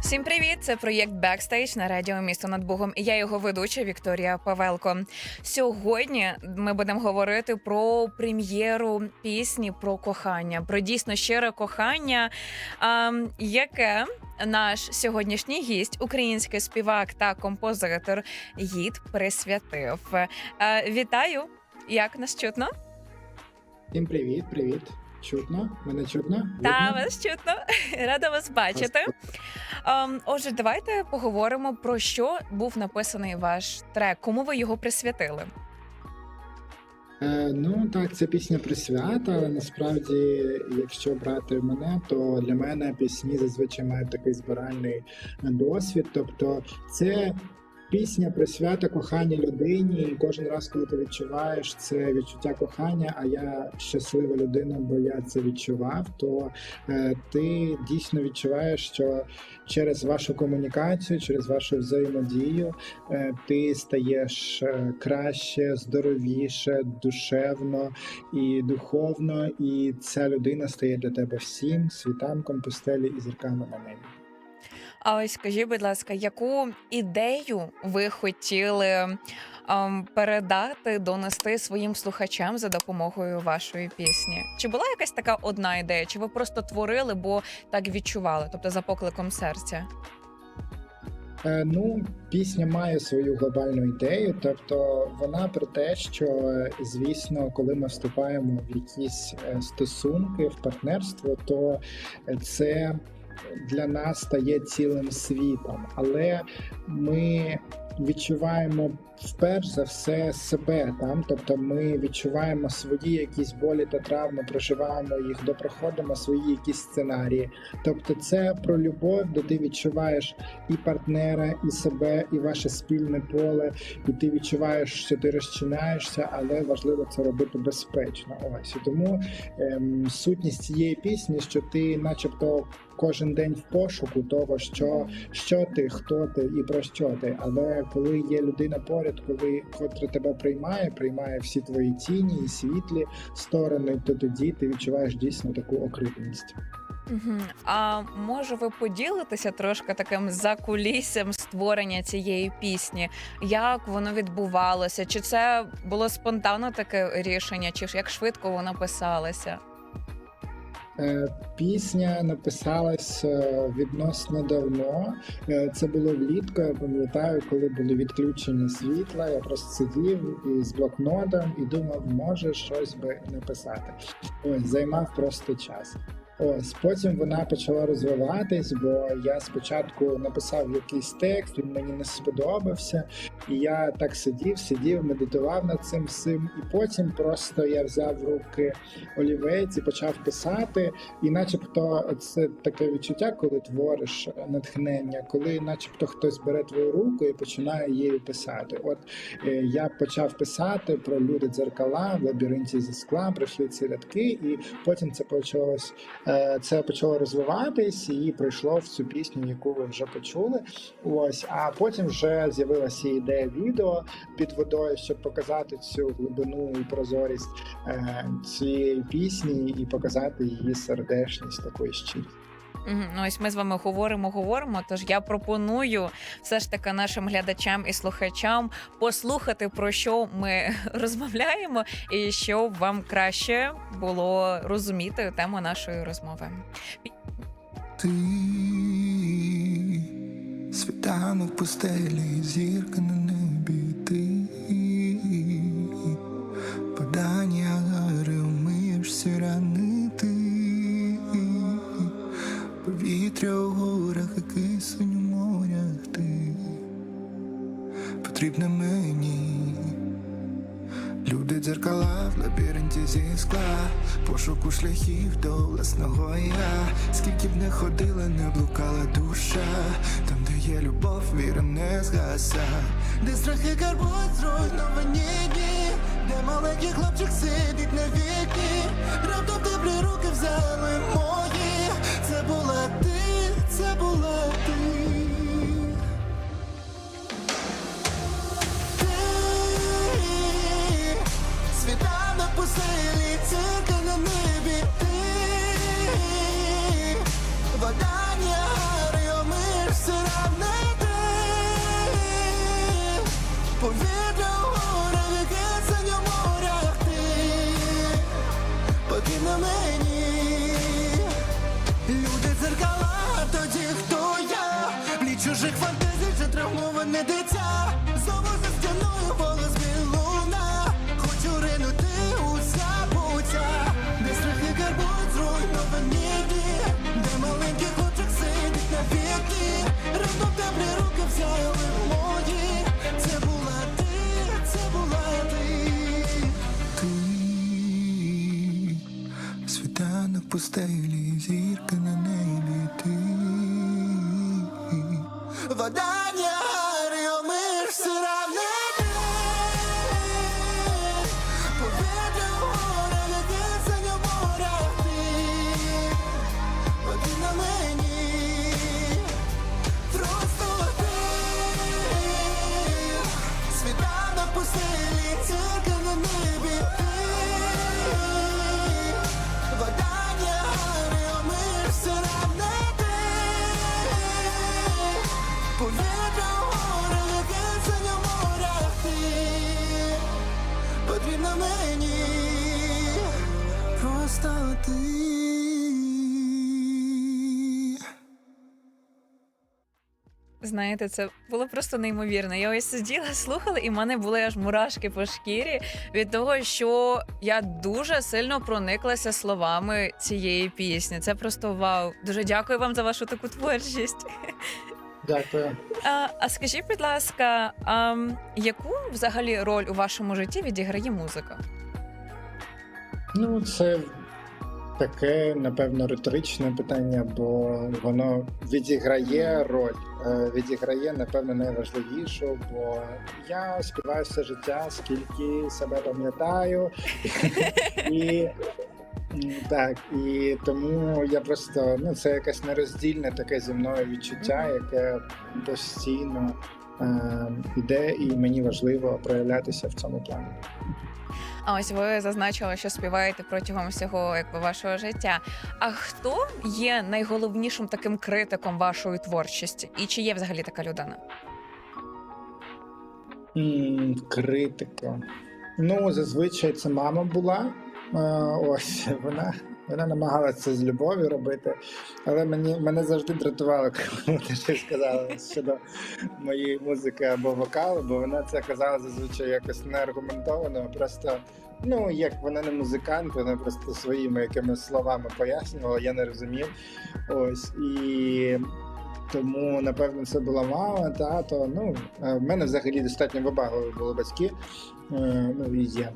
Всім привіт! Це проєкт Бекстейдж на радіо Місто над Богом. Я його ведуча Вікторія Павелко. Сьогодні ми будемо говорити про прем'єру пісні про кохання, про дійсно щире кохання, яке наш сьогоднішній гість, український співак та композитор Гід присвятив. Е, Вітаю! Як нас чутно? Всім привіт, привіт. Чутно? Мене чутно? Та Видно? вас чутно. Рада вас бачити. Ем, Отже, давайте поговоримо про що був написаний ваш трек. Кому ви його присвятили? Е, ну так, це пісня про свята, але насправді, якщо брати мене, то для мене пісні зазвичай мають такий збиральний досвід. Тобто, це пісня про свято кохання людині, і кожен раз, коли ти відчуваєш це відчуття кохання, а я щаслива людина, бо я це відчував, то е, ти дійсно відчуваєш, що через вашу комунікацію, через вашу взаємодію е, ти стаєш е, краще, здоровіше, душевно і духовно, і ця людина стає для тебе всім світанком, пустелі і зірками на небі. А ось скажіть, будь ласка, яку ідею ви хотіли ем, передати, донести своїм слухачам за допомогою вашої пісні? Чи була якась така одна ідея? Чи ви просто творили, бо так відчували, тобто за покликом серця? Е, Ну, пісня має свою глобальну ідею, тобто вона про те, що е, звісно, коли ми вступаємо в якісь е, стосунки, в партнерство, то е, це для нас стає цілим світом, але ми відчуваємо вперш за все себе там, тобто ми відчуваємо свої якісь болі та травми, проживаємо їх, допроходимо свої якісь сценарії. Тобто, це про любов, де ти відчуваєш і партнера, і себе, і ваше спільне поле, і ти відчуваєш, що ти розчинаєшся, але важливо це робити безпечно. Ось і тому ем, сутність цієї пісні, що ти, начебто, кожен день в пошуку того, що, що ти, хто ти і про що ти. Але коли є людина поряд, коли котра тебе приймає, приймає всі твої тіні і світлі сторони, то тоді ти відчуваєш дійсно таку окритність. Угу. А може ви поділитеся трошки таким закуліссям створення цієї пісні? Як воно відбувалося? Чи це було спонтанно таке рішення, чи як швидко воно писалося? Е, Пісня написалась е, відносно давно. Е, Це було влітку. Я пам'ятаю, коли були відключені світла. Я просто сидів із блокнотом і думав, може щось би написати. Ось займав просто час. Ось потім вона почала розвиватись, бо я спочатку написав якийсь текст, він мені не сподобався, і я так сидів, сидів, медитував над цим всім. І потім просто я взяв руки олівець і почав писати. І, начебто, це таке відчуття, коли твориш натхнення, коли, начебто, хтось бере твою руку і починає її писати. От е, я почав писати про люди дзеркала в лабіринті зі скла, прийшли ці рядки, і потім це почалось. Е, Це почало розвиватись і прийшло в цю пісню, яку ви вже почули. Ось, а потім вже з'явилася ідея відео під водою, щоб показати цю глибину і прозорість е, цієї пісні і показати її сердечність такої щирість. Ну, ось ми з вами говоримо, говоримо. Тож я пропоную все ж таки нашим глядачам і слухачам послухати про що ми розмовляємо, і щоб вам краще було розуміти тему нашої розмови. Ти світанок пустелі, зірка на небі, ти падання гари, умиєш всі рани потрібна мені. Люди дзеркала в лабіринті зі скла, пошуку шляхів до власного я. Скільки б не ходила, не блукала душа, там, де є любов, віра не згаса, де страхи карбують зруйновані дні, де маленький хлопчик сидить на віки, раптом теплі руки взяли мої. чужих фантазій, це травмоване дитя. Вода ж ми Знаєте, це було просто неймовірно. Я ось сиділа, слухала, і в мене були аж мурашки по шкірі від того, що я дуже сильно прониклася словами цієї пісні. Це просто вау. Дуже дякую вам за вашу таку творчість. Дякую. А, а скажіть, будь ласка, а, яку взагалі роль у вашому житті відіграє музика? Ну, це таке, напевно, риторичне питання, бо воно відіграє роль, е, відіграє, напевно, найважливішу, бо я співаю все життя, скільки себе пам'ятаю. І так, і тому я просто ну це якесь нероздільне таке зі мною відчуття, яке постійно е, іде, і мені важливо проявлятися в цьому плані. А ось ви зазначили, що співаєте протягом всього якби вашого життя. А хто є найголовнішим таким критиком вашої творчості? І чи є взагалі така людина? М, Критика. Ну, зазвичай це мама була. Е, Ось вона. Вона намагалася це з любов'ю робити, але мені мене завжди дратувало, коли щось сказала щодо моєї музики або вокалу, бо вона це казала зазвичай якось неаргументовано. Просто ну як вона не музикант, вона просто своїми якимись словами пояснювала, я не розумів. Ось і тому, напевно, це була мама, тато. Ну, в мене взагалі достатньо вибагливі були батьки. е, Ну, і є.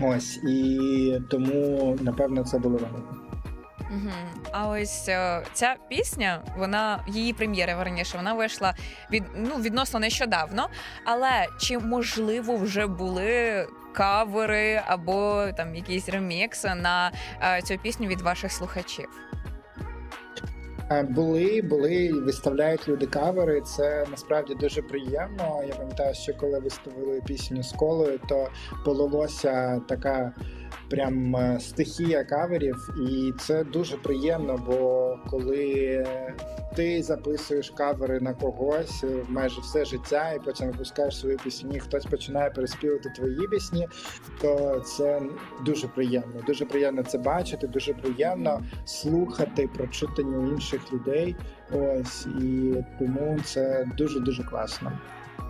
Ось, і тому, напевно, це було вони. Угу. А ось о, ця пісня, вона її прем'єра раніше, вона вийшла від ну відносно нещодавно. Але чи можливо вже були кавери або там якісь ремікси на е, цю пісню від ваших слухачів? Е, Були, були, виставляють люди кавери. Це насправді дуже приємно. Я пам'ятаю, що коли виставили пісню з колою, то полилося така прям е, стихія каверів, і це дуже приємно, бо коли ти записуєш кавери на когось е, майже все життя, і потім випускаєш свої пісні, хтось починає переспівати твої пісні, то це дуже приємно. Дуже приємно це бачити, дуже приємно слухати про читання інших людей. Ось і тому це дуже дуже класно.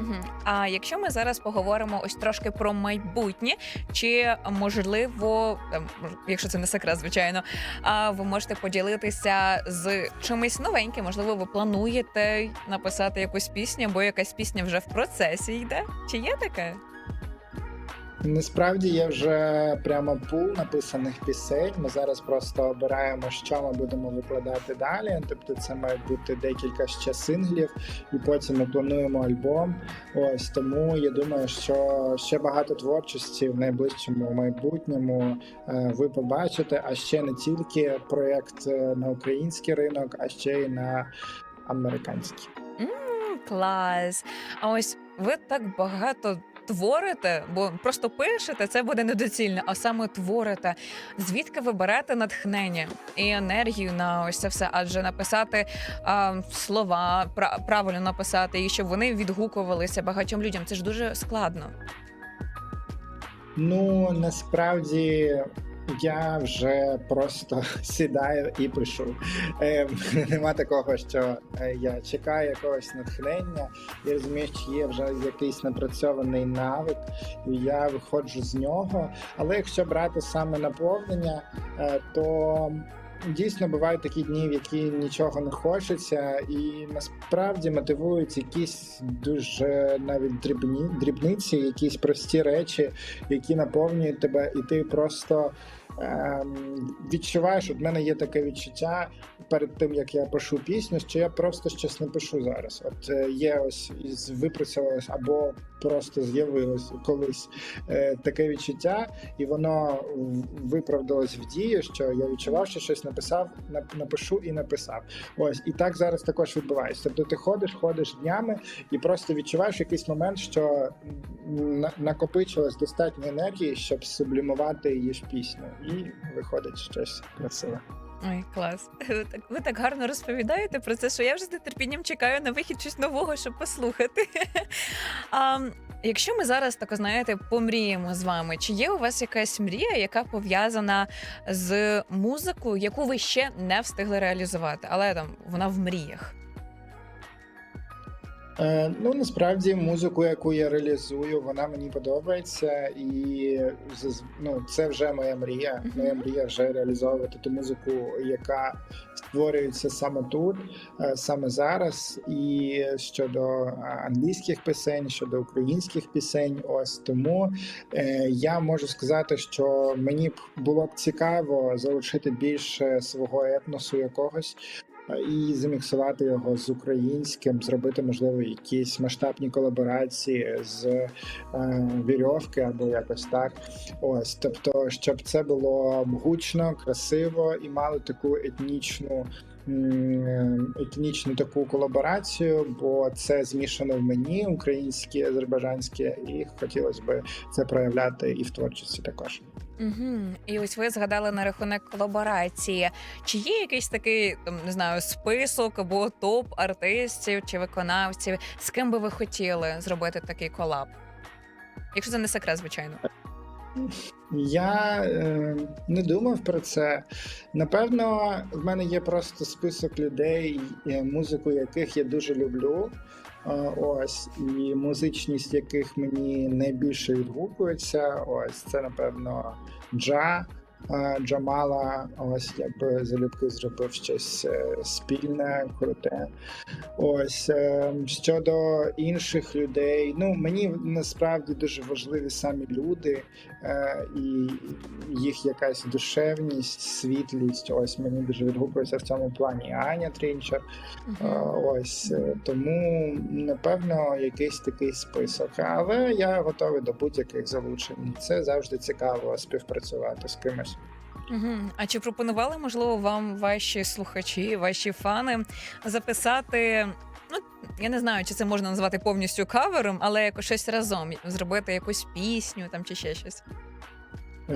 Угу. А якщо ми зараз поговоримо ось трошки про майбутнє, чи можливо, якщо це не секрет, звичайно, а ви можете поділитися з чимось новеньким? Можливо, ви плануєте написати якусь пісню, бо якась пісня вже в процесі йде? Чи є таке? Насправді є вже прямо пул написаних пісень. Ми зараз просто обираємо, що ми будемо викладати далі. Тобто, це мають бути декілька ще синглів, і потім ми плануємо альбом. Ось тому я думаю, що ще багато творчості в найближчому майбутньому е, ви побачите. А ще не тільки проєкт е, на український ринок, а ще й на американський. Клас. А ось ви так багато. Творите, бо просто пишете, це буде недоцільно, а саме творите. Звідки ви берете натхнення і енергію на ось це все? Адже написати а, слова, пра- правильно написати, і щоб вони відгукувалися багатьом людям. Це ж дуже складно. Ну насправді я вже просто сідаю і пишу. Е, нема такого, що е, я чекаю якогось натхнення і розумію, що є вже якийсь напрацьований навик, і я виходжу з нього. Але якщо брати саме наповнення, е, то дійсно бувають такі дні, в які нічого не хочеться, і насправді мотивують якісь дуже навіть дрібні дрібниці, якісь прості речі, які наповнюють тебе, і ти просто. Ем, Відчуваєш, от в мене є таке відчуття перед тим, як я пишу пісню, що я просто щось не пишу зараз. От е, є ось із- випрацьовувалось або просто з'явилось колись е, таке відчуття, і воно виправдалось в дію, що я відчував, що щось написав, нап- напишу і написав. Ось і так зараз також відбувається. Тобто ти ходиш, ходиш днями і просто відчуваєш якийсь момент, що на- накопичилось достатньо енергії, щоб сублімувати її ж пісню, і виходить щось красиве. Ой, клас. Ви так, ви так гарно розповідаєте про це, що я вже з нетерпінням чекаю на вихід щось нового, щоб послухати. А, якщо ми зараз так знаєте, помріємо з вами, чи є у вас якась мрія, яка пов'язана з музикою, яку ви ще не встигли реалізувати, але там вона в мріях? Е, ну насправді музику, яку я реалізую, вона мені подобається, і ну, це вже моя мрія. Моя мрія вже реалізовувати ту музику, яка створюється саме тут, е, саме зараз. І щодо англійських пісень, щодо українських пісень, ось тому е, я можу сказати, що мені б було б цікаво залучити більше свого етносу якогось і заміксувати його з українським, зробити можливо якісь масштабні колаборації з е, вірьовки або якось так. Ось, тобто, щоб це було гучно, красиво і мало таку етнічну. Етнічну таку колаборацію, бо це змішано в мені українське, азербайджанське, і хотілося б це проявляти і в творчості також. Угу. І ось ви згадали на рахунок колаборації. Чи є якийсь такий там не знаю список або топ артистів чи виконавців, з ким би ви хотіли зробити такий колаб? Якщо це не секрет, звичайно. Я е, не думав про це. Напевно, в мене є просто список людей, е, музику яких я дуже люблю. Ось і музичність яких мені найбільше відгукується. Ось це напевно Джа. Джамала, ось я би залюбки зробив щось е, спільне, круте. Ось е, щодо інших людей, ну мені насправді дуже важливі самі люди, е, і їх якась душевність, світлість. Ось мені дуже відгукується в цьому плані Аня Трінчер. Ось тому напевно якийсь такий список. Але я готовий до будь-яких залучень. Це завжди цікаво співпрацювати з кимось. Угу. А чи пропонували, можливо, вам ваші слухачі, ваші фани записати? Ну, я не знаю, чи це можна назвати повністю кавером, але якось щось разом зробити якусь пісню там чи ще щось.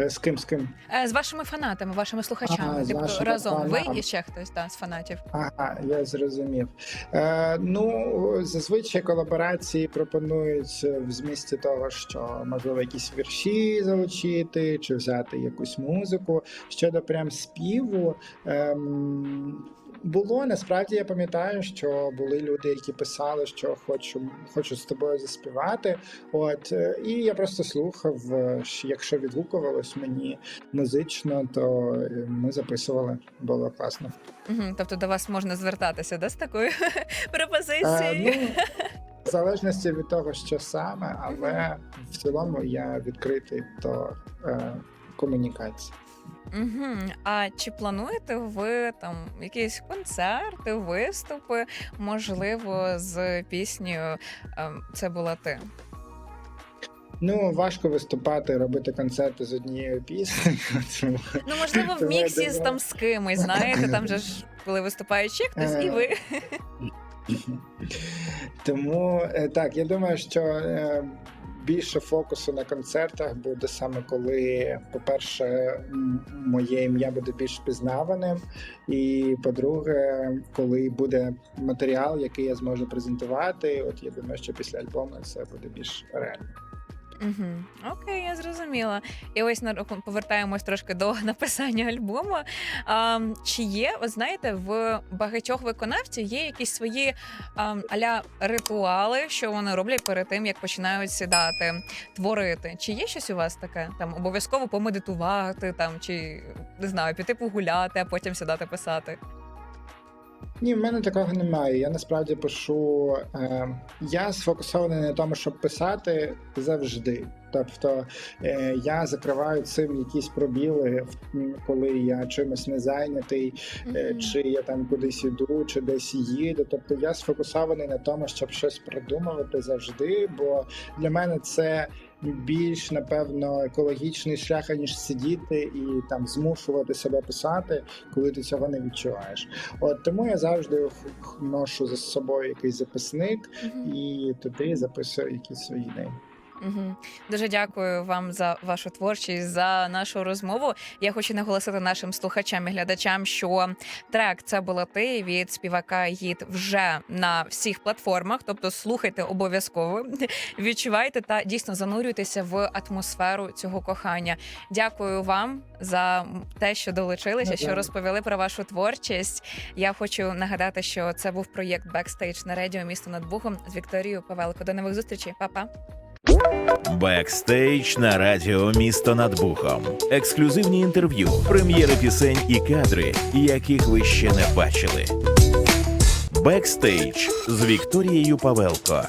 Е, З ким з ким? Е, З вашими фанатами, вашими слухачами. Ага, з типу нашими разом ви і ще хтось да, з фанатів. Ага, я зрозумів. Е, ну, зазвичай колаборації пропонують в змісті того, що можливо якісь вірші залучити, чи взяти якусь музику. Щодо прям співу. Ем, було насправді я пам'ятаю, що були люди, які писали, що хочу, хочу з тобою заспівати. От е, і я просто слухав. е, що Якщо відгукувалось мені музично, то е, ми записували. Було класно. Угу. Тобто до вас можна звертатися да, з такою пропозицією. ну, в залежності від того, що саме, але в цілому я відкритий до е, комунікації. Угу. А чи плануєте ви там якісь концерти, виступи, можливо, з піснею ем, Це була ти? Ну, важко виступати, робити концерти з однією піснею. тому- Ну, можливо, в міксі з там з кимось, знаєте, там же ж коли виступає ще хтось, і Е, ви. Тому е, так, я думаю, що е, більше фокусу на концертах буде саме коли, по-перше, моє ім'я буде більш пізнаваним, і по-друге, коли буде матеріал, який я зможу презентувати. От я думаю, що після альбому це буде більш реально. Угу. Окей, я зрозуміла. І ось на повертаємось трошки до написання альбому. А, чи є, от знаєте, в багатьох виконавців є якісь свої а, аля ритуали, що вони роблять перед тим, як починають сідати, творити? Чи є щось у вас таке? Там обов'язково помедитувати, там чи не знаю, піти погуляти, а потім сідати писати? Ні, в мене такого немає. Я насправді пишу. Е, я сфокусований на тому, щоб писати завжди. Тобто е, я закриваю цим якісь пробіли, коли я чимось не зайнятий, Мгм. чи я там кудись іду, чи десь їду. Тобто я сфокусований на тому, щоб щось придумувати завжди. Бо для мене це більш напевно екологічний шлях, ніж сидіти і там змушувати себе писати, коли ти цього не відчуваєш. От тому я завжди ношу за собою якийсь записник Мгм. і туди записую якісь свої ідеї. Угу. Дуже дякую вам за вашу творчість, за нашу розмову. Я хочу наголосити нашим слухачам і глядачам, що трек це була ти від співака Гід вже на всіх платформах. Тобто слухайте обов'язково, відчувайте та дійсно занурюйтеся в атмосферу цього кохання. Дякую вам за те, що долучилися, що розповіли про вашу творчість. Я хочу нагадати, що це був проєкт Бекстейдж на радіо місто над Богом з Вікторією Павелко. До нових зустрічей, Па-па. Бекстейдж на радіо Місто над Бухом. Ексклюзивні інтерв'ю, прем'єри пісень і кадри, яких ви ще не бачили. Бекстейдж з Вікторією Павелко